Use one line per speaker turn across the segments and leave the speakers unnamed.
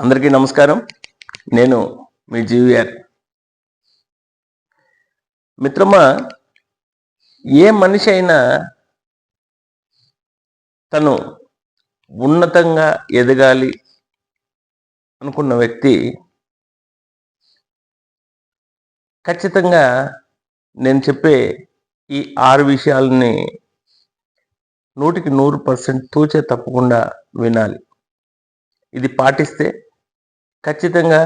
అందరికీ నమస్కారం. నేను మీ జీవిఆర్ మిత్రమా ఏ మనిషి అయినా తను ఉన్నతంగా ఎదగాలి అనుకున్న వ్యక్తి ఖచ్చితంగా నేను చెప్పే ఈ ఆరు విషయాలని నూటికి నూరు పర్సెంట్ తూచే తప్పకుండా వినాలి. ఇది పాటిస్తే ఖచ్చితంగా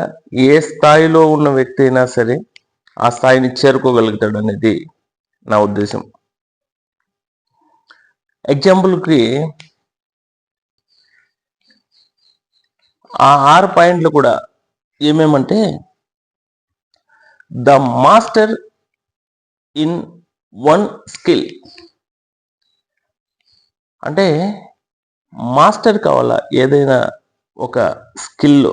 ఏ స్థాయిలో ఉన్న వ్యక్తి అయినా సరే ఆ స్థాయిని చేరుకోగలుగుతాడు అనేది నా ఉద్దేశం. ఎగ్జాంపుల్కి ఆ ఆరు పాయింట్లు కూడా ఏమేమంటే the master in one skill. అంటే మాస్టర్ కావాలా? ఏదైనా ఒక స్కిల్లో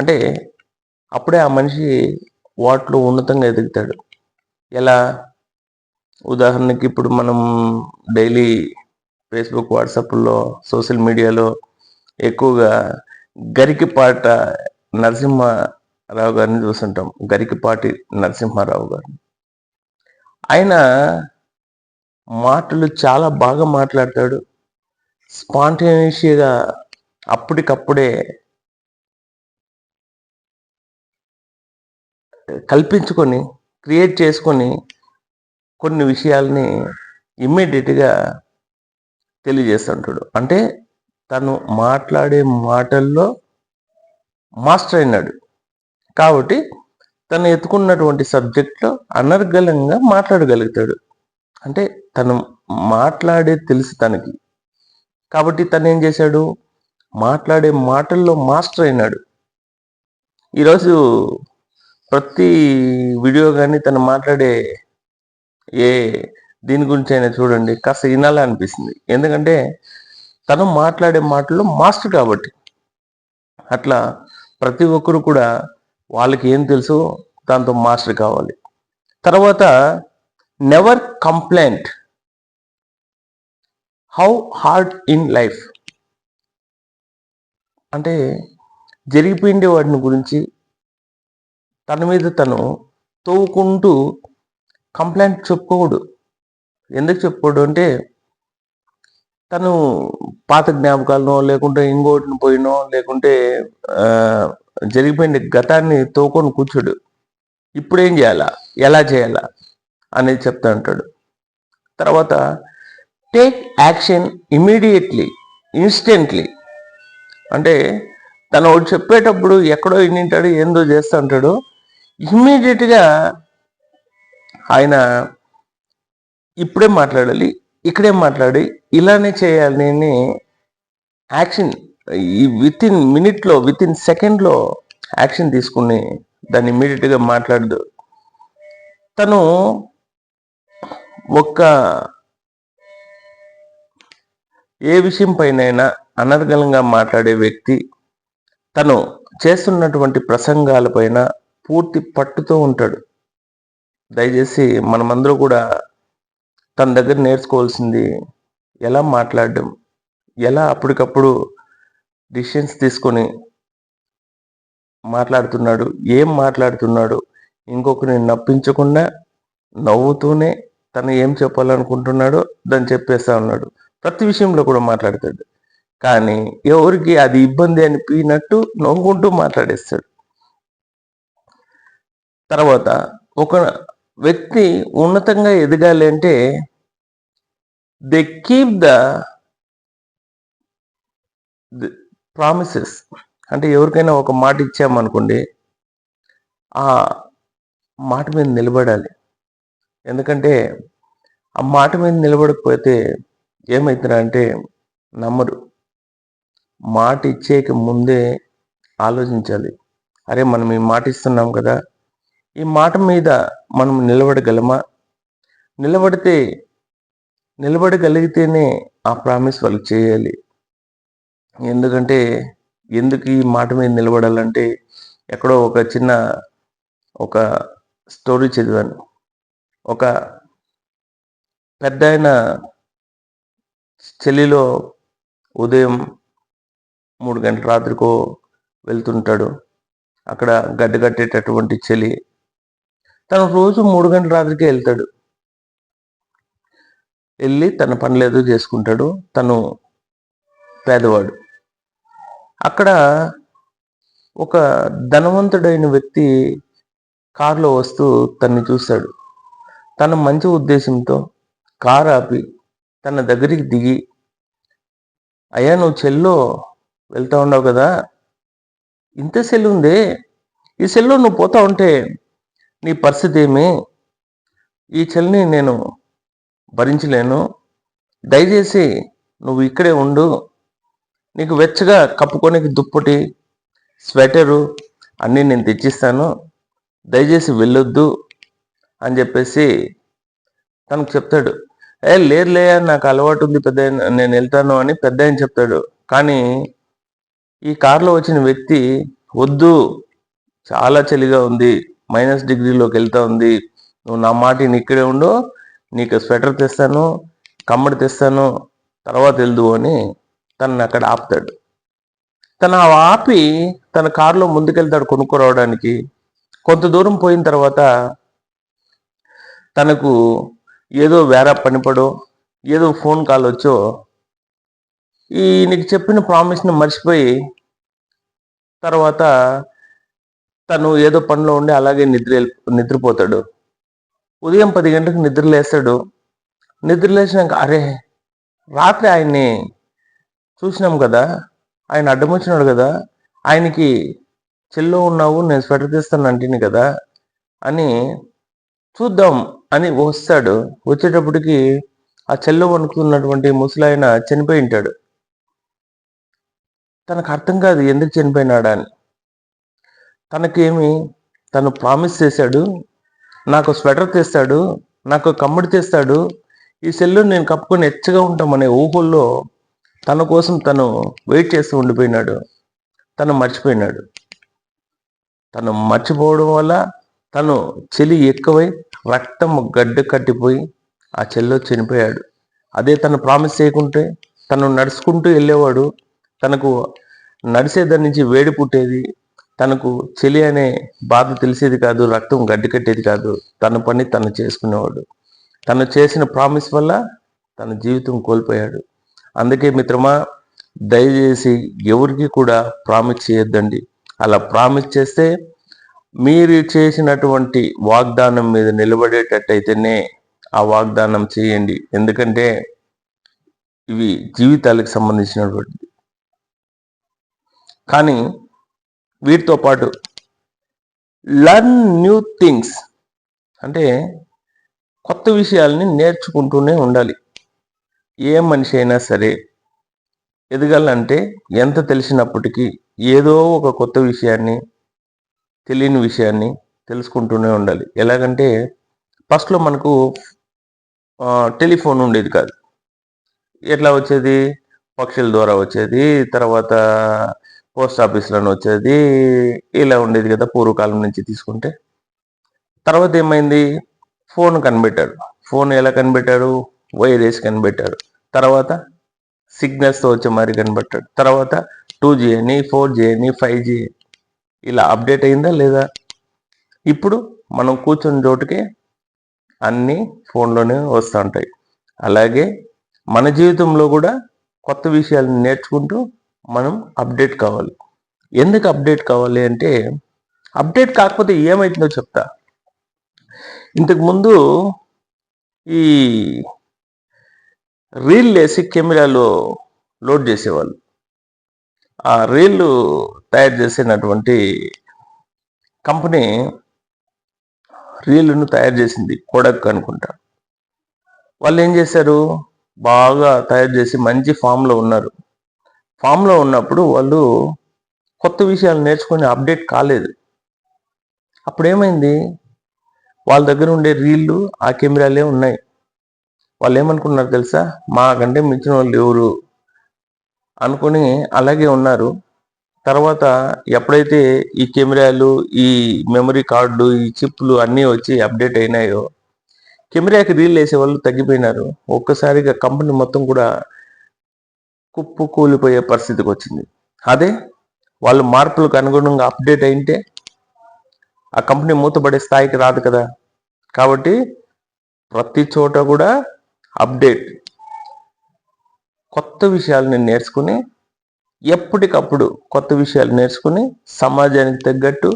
అంటే అప్పుడే ఆ మనిషి వాటిలో ఉన్నతంగా ఎదుగుతాడు. ఎలా? ఉదాహరణకి ఇప్పుడు మనం డైలీ ఫేస్బుక్ వాట్సాప్లో సోషల్ మీడియాలో ఎక్కువగా గరికిపాట నరసింహారావు గారిని చూస్తుంటాం. గరికిపాటి నరసింహారావు గారిని. ఆయన మాటలు చాలా బాగా మాట్లాడతాడు. స్పాంటేనియస్గా అప్పటికప్పుడే కల్పించుకొని క్రియేట్ చేసుకొని కొన్ని విషయాల్ని ఇమ్మీడియట్గా తెలియజేస్తుంటాడు. అంటే తను మాట్లాడే మాటల్లో మాస్టర్ అయినాడు. కాబట్టి తను ఎత్తుకున్నటువంటి సబ్జెక్ట్లో అనర్గళంగా మాట్లాడగలుగుతాడు. అంటే తను మాట్లాడే తెలుసు తనకి. కాబట్టి తను ఏం చేశాడు? మాట్లాడే మాటల్లో మాస్టర్ అయినాడు. ఈరోజు ప్రతి వీడియో కానీ తను మాట్లాడే ఏ దీని గురించి అయినా చూడండి కాస్త వినాలా అనిపిస్తుంది. ఎందుకంటే తను మాట్లాడే మాటల్లో మాస్టర్ కాబట్టి. అట్లా ప్రతి ఒక్కరు కూడా వాళ్ళకి ఏం తెలుసు దాంతో మాస్టర్ కావాలి. తర్వాత never complaint how hard in life అంటే జరిగిపోయిండే వాటిని గురించి తన మీద తను తోవుకుంటూ కంప్లైంట్ చెప్పుకోడు. ఎందుకు చెప్పుకోడు అంటే తను పాత జ్ఞాపకాలనో లేకుంటే ఇంకోటిని పోయినో లేకుంటే జరిగిపోయిన గతాన్ని తోకొని కూర్చోడు. ఇప్పుడు ఏం చేయాలా? ఎలా చేయాలా? అనేది చెప్తా ఉంటాడు. తర్వాత టేక్ యాక్షన్ ఇమీడియట్లీ ఇన్స్టెంట్లీ. అంటే తను ఒకటి చెప్పేటప్పుడు ఎక్కడో వింటాడు ఏందో చేస్తూ ఉంటాడు. ఇమ్మీడియట్గా ఆయన ఇప్పుడే మాట్లాడాలి ఇక్కడే మాట్లాడి ఇలానే చేయాలి అని యాక్షన్ ఈ విత్ ఇన్ మినిట్లో విత్ ఇన్ సెకండ్లో యాక్షన్ తీసుకుని దాన్ని ఇమ్మీడియట్గా మాట్లాడదు. తను ఒక్క ఏ విషయం పైనైనా అనర్గళంగా మాట్లాడే వ్యక్తి తను చేస్తున్నటువంటి ప్రసంగాలపైన పూర్తి పట్టుతో ఉంటాడు. దయచేసి మనమందరూ కూడా తన దగ్గర నేర్చుకోవాల్సింది ఎలా మాట్లాడడం ఎలా అప్పటికప్పుడు డిసిషన్స్ తీసుకొని మాట్లాడుతున్నాడు ఏం మాట్లాడుతున్నాడు ఇంకొకరిని నప్పించకుండా నవ్వుతూనే తను ఏం చెప్పాలనుకుంటున్నాడో దాన్ని చెప్పేస్తా ఉన్నాడు. ప్రతి విషయంలో కూడా మాట్లాడతాడు. కానీ ఎవరికి అది ఇబ్బంది అనిపించినట్టు నవ్వుకుంటూ మాట్లాడేస్తాడు. తర్వాత ఒక వ్యక్తి ఉన్నతంగా ఎదగాలి అంటే దే కీప్ ద ప్రామిసెస్ అంటే ఎవరికైనా ఒక మాట ఇచ్చామనుకోండి ఆ మాట మీద నిలబడాలి. ఎందుకంటే ఆ మాట మీద నిలబడకపోతే ఏమవుతుందా నమ్మరు. మాట ఇచ్చేక ముందే ఆలోచించాలి. అరే మనం ఈ మాట ఇస్తున్నాం కదా ఈ మాట మీద మనం నిలబడగలమా? నిలబడితే నిలబడగలిగితేనే ఆ ప్రామిస్ వాళ్ళకి చేయాలి. ఎందుకంటే ఎందుకు ఈ మాట మీద నిలబడాలంటే ఎక్కడో ఒక చిన్న ఒక స్టోరీ చదివాను. ఒక పెద్ద ఆయన చెల్లిలో ఉదయం మూడు గంటల రాత్రికో వెళ్తుంటాడు. అక్కడ గడ్డ కట్టేటటువంటి చలి తను రోజు మూడు గంటల రాత్రికే వెళ్తాడు. వెళ్ళి తన పనులు ఏదో చేసుకుంటాడు. తను పేదవాడు. అక్కడ ఒక ధనవంతుడైన వ్యక్తి కారులో వస్తూ తన్ని చూశాడు తన మంచి ఉద్దేశంతో కారు ఆపి తన దగ్గరికి దిగి అయ్యా నువ్వు చెల్లో వెళ్తా ఉన్నావు కదా. ఇంత సెల్ ఉంది. ఈ సెల్లో నువ్వు పోతా ఉంటే నీ పరిస్థితి ఏమి? ఈ చలిని నేను భరించలేను. దయచేసి నువ్వు ఇక్కడే ఉండు. నీకు వెచ్చగా కప్పుకోనికి దుప్పటి స్వెటరు అన్నీ నేను తెచ్చిస్తాను. దయచేసి వెళ్ళొద్దు అని చెప్పేసి తనకు చెప్తాడు. ఏ లేదులే నాకు అలవాటు ఉంది పెద్ద నేను వెళ్తాను అని పెద్ద ఆయన చెప్తాడు. కానీ ఈ కారులో వచ్చిన వ్యక్తి వద్దు చాలా చలిగా ఉంది మైనస్ డిగ్రీలోకి వెళ్తా ఉంది. నువ్వు నా మాట ఇక్కడే ఉండు నీకు స్వెటర్ తెస్తాను కమ్మడి తెస్తాను తర్వాత వెళ్దు అని తనని అక్కడ ఆపుతాడు. తను ఆపి తన కారులో ముందుకెళ్తాడు కొనుక్కోరావడానికి. కొంత దూరం పోయిన తర్వాత తనకు ఏదో వేరే పనిపడో ఏదో ఫోన్ కాల్ వచ్చో ఈ నీకు చెప్పిన ప్రామిస్ని మర్చిపోయి తర్వాత తను ఏదో పనిలో ఉండి అలాగే నిద్ర నిద్రపోతాడు. ఉదయం పది గంటలకు నిద్ర లేస్తాడు. నిద్ర లేచినాక అరే రాత్రి ఆయన్ని చూసినాం కదా ఆయన అడ్డం వచ్చినాడు కదా ఆయనకి చెల్లో ఉన్నావు నేను స్వెటర్ తీస్తాను అంటిని కదా అని చూద్దాం అని వస్తాడు. వచ్చేటప్పటికి ఆ చెల్లో వణుకుతున్నటువంటి ముసలాయన చనిపోయి ఉంటాడు. తనకు అర్థం కాదు ఎందుకు చనిపోయినాడా అని. తనకేమి తను ప్రామిస్ చేశాడు నాకు స్వెటర్ తెస్తాడు నాకు కమ్ముడి తెస్తాడు ఈ సెల్లు నేను కప్పుకొని ఎచ్చగా ఉంటామనే ఊహల్లో తన కోసం తను వెయిట్ చేస్తూ ఉండిపోయినాడు. తను మర్చిపోయినాడు. తను మర్చిపోవడం వల్ల తను చెలి ఎక్కువై రక్తం గడ్డ కట్టిపోయి ఆ చెల్లో చనిపోయాడు. అదే తను ప్రామిస్ చేయకుంటే తను నడుచుకుంటూ వెళ్ళేవాడు. తనకు నడిచేదాని నుంచి వేడి పుట్టేది తనకు చెలి అనే బాధ తెలిసేది కాదు రక్తం గడ్డి కట్టేది కాదు. తన పని తను చేసుకునేవాడు. తను చేసిన ప్రామిస్ వల్ల తన జీవితం కోల్పోయాడు. అందుకే మిత్రమా దయచేసి ఎవరికి కూడా ప్రామిస్ చేయొద్దండి. అలా ప్రామిస్ చేస్తే మీరు చేసినటువంటి వాగ్దానం మీద నిలబడేటట్టయితేనే ఆ వాగ్దానం చేయండి. ఎందుకంటే ఇవి జీవితాలకు సంబంధించినటువంటిది. కానీ వీటితో పాటు లర్న్ న్యూ థింగ్స్ అంటే కొత్త విషయాల్ని నేర్చుకుంటూనే ఉండాలి. ఏ మనిషి అయినా సరే ఎదగాలంటే ఎంత తెలిసినప్పటికీ ఏదో ఒక కొత్త విషయాన్ని తెలియని విషయాన్ని తెలుసుకుంటూనే ఉండాలి. ఎలాగంటే ఫస్ట్లో మనకు టెలిఫోన్ ఉండేది కాదు. ఎట్లా వచ్చేది? పక్షుల ద్వారా వచ్చేది. తర్వాత పోస్ట్ ఆఫీస్లోనే వచ్చేది. ఇలా ఉండేది కదా పూర్వకాలం నుంచి తీసుకుంటే. తర్వాత ఏమైంది? ఫోన్ కనిపెట్టాడు. ఫోన్ ఎలా కనిపెట్టాడు? వైర్ వేసి కనిపెట్టాడు. తర్వాత సిగ్నల్స్తో వచ్చే మరి కనిపెట్టాడు. తర్వాత టూ జీ అని ఫోర్ జీ అని ఫైవ్ జీ ఇలా అప్డేట్ అయిందా లేదా? ఇప్పుడు మనం కూర్చున్న చోటుకే అన్నీ ఫోన్లోనే వస్తూ ఉంటాయి. అలాగే మన జీవితంలో కూడా కొత్త విషయాలను నేర్చుకుంటూ మనం అప్డేట్ కావాలి. ఎందుకు అప్డేట్ కావాలి అంటే అప్డేట్ కాకపోతే ఏమవుతుందో చెప్తా. ఇంతకుముందు ఈ రీల్ వేసి కెమెరాలో లోడ్ చేసేవాళ్ళు. ఆ రీళ్ళు తయారు చేసినటువంటి కంపెనీ రీలును తయారు చేసింది కోడక్ అనుకుంటా. వాళ్ళు ఏం చేశారు? బాగా తయారు చేసి మంచి ఫామ్లో ఉన్నారు. ఫామ్లో ఉన్నప్పుడు వాళ్ళు కొత్త విషయాలు నేర్చుకొని అప్డేట్ కాలేదు. అప్పుడు ఏమైంది వాళ్ళ దగ్గర ఉండే రీళ్ళు ఆ కెమెరాలే ఉన్నాయి. వాళ్ళు ఏమనుకున్నారు తెలుసా? మాకంటే మించిన వాళ్ళు ఎవరు? అనుకుని అలాగే ఉన్నారు. తర్వాత ఎప్పుడైతే ఈ కెమెరాలు ఈ మెమరీ కార్డు ఈ చిప్లు అన్నీ వచ్చి అప్డేట్ అయినాయో కెమెరాకి రీల్ వేసే వాళ్ళు తగ్గిపోయినారు. ఒక్కసారిగా కంపెనీ మొత్తం కూడా కుప్పు కూలిపోయే పరిస్థితికి వచ్చింది అదే వాళ్ళు మార్పులకు అనుగుణంగా అప్డేట్ అయింటే ఆ కంపెనీ మూతపడే స్థాయికి రాదు కదా. కాబట్టి ప్రతి చోట కూడా అప్డేట్. కొత్త విషయాలని నేర్చుకుని ఎప్పటికప్పుడు కొత్త విషయాలు నేర్చుకుని సమాజానికి తగ్గట్టు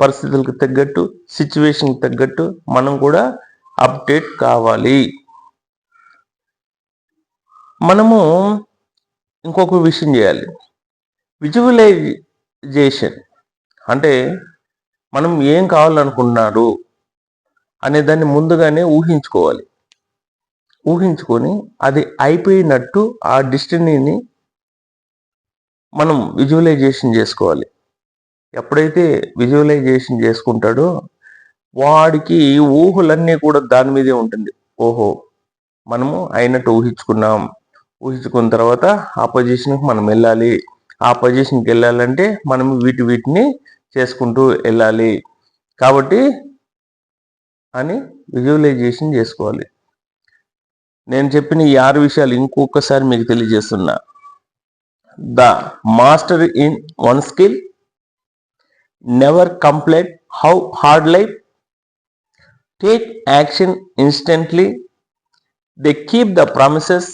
పరిస్థితులకు తగ్గట్టు సిచ్యువేషన్కి తగ్గట్టు మనం కూడా అప్డేట్ కావాలి. మనము ఇంకొక విషయం చేయాలి. విజువలైజేషన్ అంటే మనం ఏం కావాలనుకుంటున్నారు అనే దాన్ని ముందుగానే ఊహించుకోవాలి. ఊహించుకొని అది అయిపోయినట్టు ఆ డిస్టినీని మనం విజువలైజేషన్ చేసుకోవాలి. ఎప్పుడైతే విజువలైజేషన్ చేసుకుంటాడో వాడికి ఊహలన్నీ కూడా దాని మీదే ఉంటుంది. ఓహో మనము అయినట్టు ఊహించుకున్నాం. ఊహించుకున్న తర్వాత ఆ పొజిషన్కి మనం వెళ్ళాలి. ఆ పొజిషన్కి వెళ్ళాలంటే మనం వీటి వీటిని చేసుకుంటూ వెళ్ళాలి. కాబట్టి అని విజువలైజేషన్ చేసుకోవాలి. నేను చెప్పిన ఈ ఆరు విషయాలు ఇంకొకసారి మీకు తెలియజేస్తున్నా. The master in one skill never complaint how hard life take action instantly they keep the promises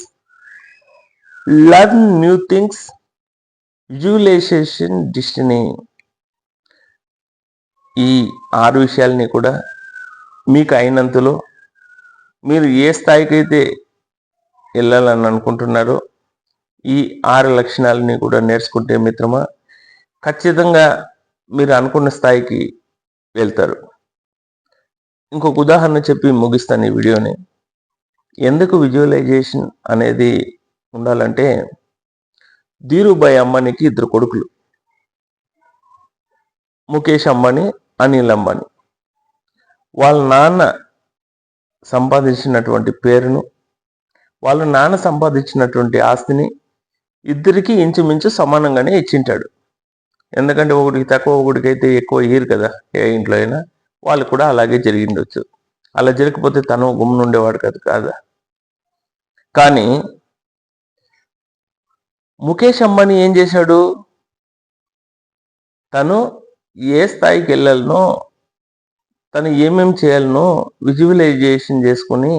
learn new things visualization destiny ఈ ఆరు విషయాల్ని కూడా మీకు అయినంతలో మీరు ఏ స్థాయికైతే వెళ్ళాలని అనుకుంటున్నారో ఈ ఆరు లక్షణాలని కూడా నేర్చుకుంటే మిత్రమా ఖచ్చితంగా మీరు అనుకున్న స్థాయికి వెళ్తారు. ఇంకొక ఉదాహరణ చెప్పి ముగిస్తాను ఈ వీడియోని. ఎందుకు విజువలైజేషన్ అనేది ఉండాలంటే ధీరుభాయ్ అంబానీకి ఇద్దరు కొడుకులు. ముఖేష్ అంబానీ అనిల్ అంబానీ వాళ్ళ నాన్న సంపాదించినటువంటి పేరును వాళ్ళ నాన్న సంపాదించినటువంటి ఆస్తిని ఇద్దరికి ఇంచుమించు సమానంగానే ఇచ్చింటాడు. ఎందుకంటే ఒకటికి తక్కువ ఒకటికి అయితే ఎక్కువ ఇయ్యరు కదా ఏ ఇంట్లో అయినా. వాళ్ళు కూడా అలాగే జరిగిండొచ్చు. అలా జరగకపోతే తను గుమ్మునుండేవాడు కదా కాదా? కానీ ముఖేష్ అంబానీ ఏం చేశాడు? తను ఏ స్థాయికి వెళ్ళాలనో తను ఏమేమి చేయాలనో విజువలైజేషన్ చేసుకొని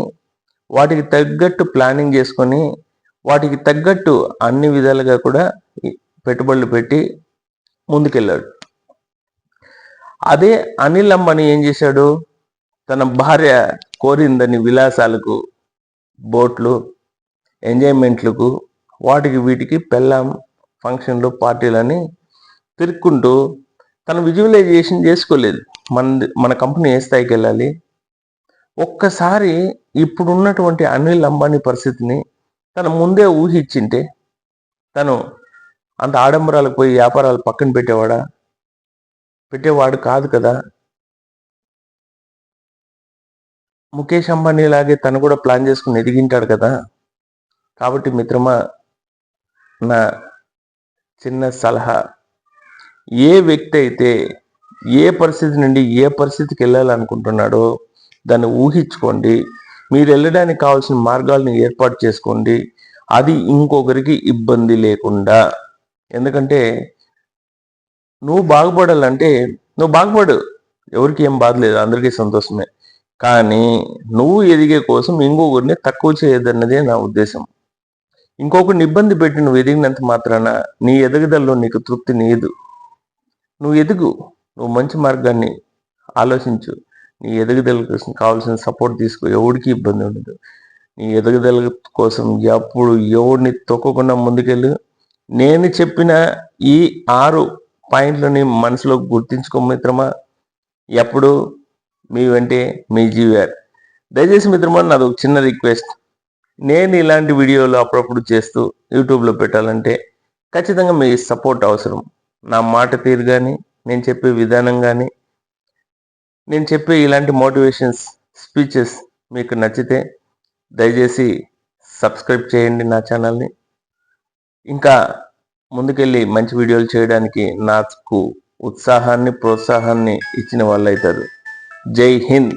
వాటికి తగ్గట్టు ప్లానింగ్ చేసుకొని వాటికి తగ్గట్టు అన్ని విధాలుగా కూడా పెట్టుబడులు పెట్టి ముందుకెళ్ళాడు. అదే అనిల్ అంబానీ ఏం చేశాడు? తన భార్య కోరిందని విలాసాలకు బోట్లు ఎంజాయ్మెంట్లకు వాటికి వీటికి పెళ్ళాం ఫంక్షన్లు పార్టీలని తిరుక్కుంటూ తను విజువలైజేషన్ చేసుకోలేదు. మన మన కంపెనీ ఏ స్థాయికి వెళ్ళాలి? ఒక్కసారి ఇప్పుడున్నటువంటి అనిల్ అంబానీ పరిస్థితిని తను ముందే ఊహించింటే తను అంత ఆడంబరాలకు పోయి వ్యాపారాలు పక్కన పెట్టేవాడా? పెట్టేవాడు కాదు కదా? ముఖేష్ అంబానీ లాగే తను కూడా ప్లాన్ చేసుకుని ఎదిగింటాడు కదా? కాబట్టి మిత్రమా నా చిన్న సలహా. ఏ వ్యక్తి అయితే ఏ పరిస్థితి నుండి ఏ పరిస్థితికి వెళ్ళాలనుకుంటున్నాడో దాన్ని ఊహించుకోండి. మీరు వెళ్ళడానికి కావాల్సిన మార్గాలను ఏర్పాటు చేసుకోండి. అది ఇంకొకరికి ఇబ్బంది లేకుండా. ఎందుకంటే నువ్వు బాగుపడాలంటే నువ్వు బాగుపడు. ఎవరికి ఏం బాధ లేదు. అందరికీ సంతోషమే. కానీ నువ్వు ఎదిగే కోసం ఇంకొకరిని తక్కువ చేయదన్నదే నా ఉద్దేశం. ఇంకొకరిని ఇబ్బంది పెట్టి నువ్వు ఎదిగినంత మాత్రాన నీ ఎదుగుదలలో నీకు తృప్తి నీదు నువ్వు ఎదుగు. నువ్వు మంచి మార్గాన్ని ఆలోచించు. నీ ఎదుగుదల కోసం కావాల్సిన సపోర్ట్ తీసుకో. ఎవడికి ఇబ్బంది ఉండదు. నీ ఎదుగుదల కోసం ఎప్పుడు ఎవడిని తొక్కకుండా ముందుకెళ్ళు. నేను చెప్పిన ఈ ఆరు పాయింట్లని మనసులో గుర్తించుకో మిత్రమా. ఎప్పుడు మీ వెంటే మీ జీవిఆర్ దయచేసి మిత్రమా నాది ఒక చిన్న రిక్వెస్ట్. నేను ఇలాంటి వీడియోలు అప్పుడప్పుడు చేస్తూ యూట్యూబ్లో పెట్టాలంటే ఖచ్చితంగా మీ సపోర్ట్ అవసరం. నా మాట తీరు కానీ నేను చెప్పే విధానం కానీ నేను చెప్పే ఇలాంటి మోటివేషన్స్ స్పీచెస్ మీకు నచ్చితే దయచేసి సబ్స్క్రైబ్ చేయండి నా ఛానల్ని. ఇంకా ముందుకెళ్ళి మంచి వీడియోలు చేయడానికి నాకు ఉత్సాహాన్ని ప్రోత్సాహాన్ని ఇచ్చిన వాళ్ళు అవుతారు జై హింద్!